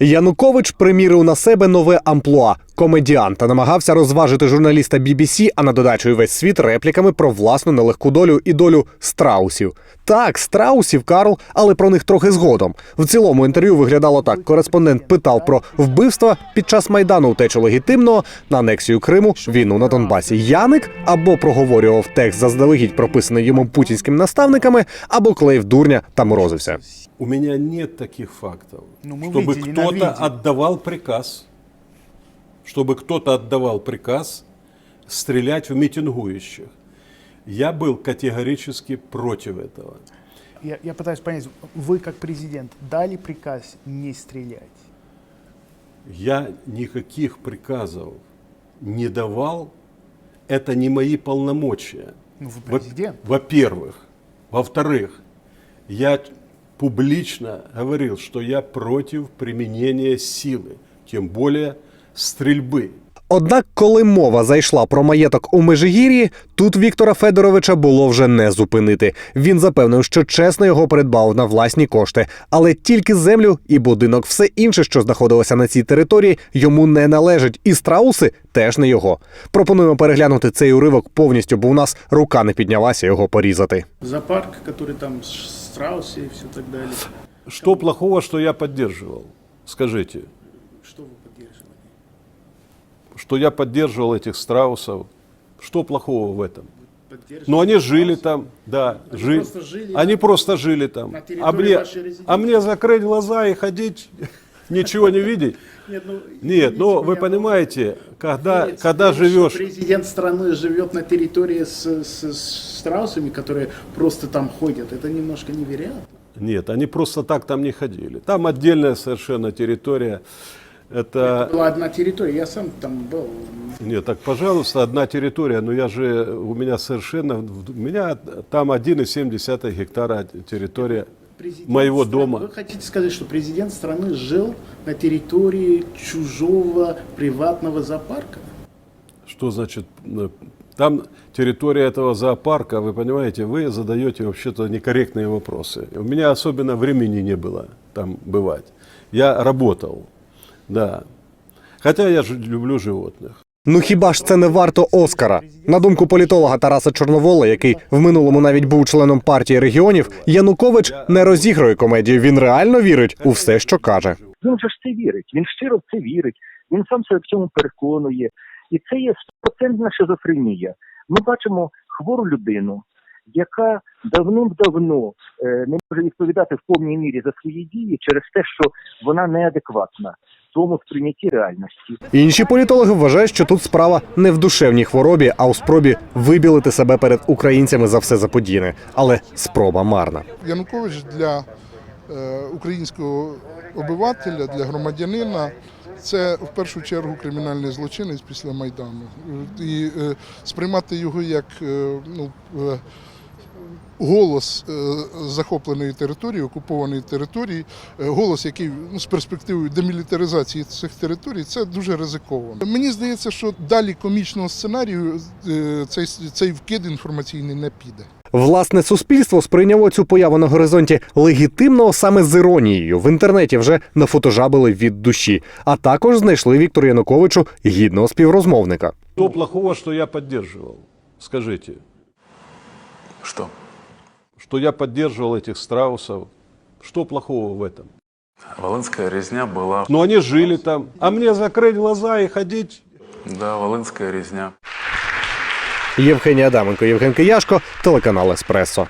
Янукович примірив на себе нове амплуа комедіант та намагався розважити журналіста BBC, а на додачу й весь світ репліками про власну нелегку долю і долю страусів. Так, страусів, Карл, але про них трохи згодом. В цілому інтерв'ю виглядало так: кореспондент питав про вбивства під час майдану утечу легітимного на анексію Криму, війну на Донбасі. Яник або проговорював текст заздалегідь прописаний йому путінськими наставниками, або клеїв дурня та морозився. У меня нет таких фактов, Ну, кто-то видео. отдавал приказ, чтобы кто-то отдавал приказ стрелять в митингующих. Я был категорически против этого. Я, я пытаюсь понять, вы как президент дали приказ не стрелять? Я никаких приказов не давал. Это не мои полномочия. Ну, вы президент. Во-первых. Во-вторых, я публично говорил, что я против применения силы, тем более стрельбы. Однак, коли мова зайшла про маєток у Межигір'ї, тут Віктора Федоровича було вже не зупинити. Він запевнив, що чесно його придбав на власні кошти, але тільки землю і будинок, все інше, що знаходилося на цій території, йому не належить, і страуси теж не його. Пропонуємо переглянути цей уривок повністю, бо у нас рука не піднялася його порізати. Зоопарк, который там ш- страусы и все так далее. Что плохого, что я поддерживал? Скажите, Что вы поддерживали? Что я поддерживал этих страусов? Что плохого в этом? Ну, они жили там, да, Они жили. просто жили Они просто жили там. на А территории мне, а мне закрыть глаза и ходить, ничего не видеть? Нет, ну, Нет, ну вы но понимаете, когда, когда живешь... Президент страны живет на территории с, с- с страусами, которые просто там ходят. Это немножко невероятно. Нет, они просто так там не ходили. Там отдельная совершенно территория. Это... Была одна территория, я сам там был. Нет, так, пожалуйста, одна территория, но я же, у меня совершенно, у меня там 1,7 гектара территория Президент моего страны- дома. Вы хотите сказать, что президент страны жил на территории чужого приватного зоопарка? Что значит, э, там территория этого зоопарка, вы понимаете, вы задаете вообще-то некорректные вопросы. У меня особенно времени не было там бывать. Я работал, да. Хотя я же люблю животных. Ну хіба ж це не варто Оскара? На думку політолога Тараса Чорновола, який в минулому навіть був членом партії регіонів, Янукович не розігрує комедію. Він реально вірить у все, що каже. Він же ж це вірить, він щиро в це вірить, він сам себе в цьому переконує. І це є стопроцентна шизофренія. Ми бачимо хвору людину, яка давним-давно е, не може відповідати в повній мірі за свої дії через те, що вона неадекватна в тому сприйнятті реальності. Інші політологи вважають, що тут справа не в душевній хворобі, а у спробі вибілити себе перед українцями за все заподіяне. Але спроба марна. Янукович для е, українського обивателя, для громадянина це в першу чергу кримінальний злочинець після Майдану. І е, сприймати його як е, ну, е, голос е, захопленої території, окупованої території, е, голос, який ну, з перспективою демілітаризації цих територій, це дуже ризиковано. Мені здається, що далі комічного сценарію е, цей, цей вкид інформаційний не піде. Власне, суспільство сприйняло цю появу на горизонті легітимного саме з іронією. В інтернеті вже нафотожабили від душі, а також знайшли Віктору Януковичу гідного співрозмовника. Что плохого, что я поддерживал? Скажите, Что? что я поддерживал этих страусов? Что плохого в этом? Волынская резня была... Ну, они жили там. А мне закрыть глаза и ходить? Да, Волынская резня. Євгеній Адаменко, Євген Кияшко, телеканал Еспресо.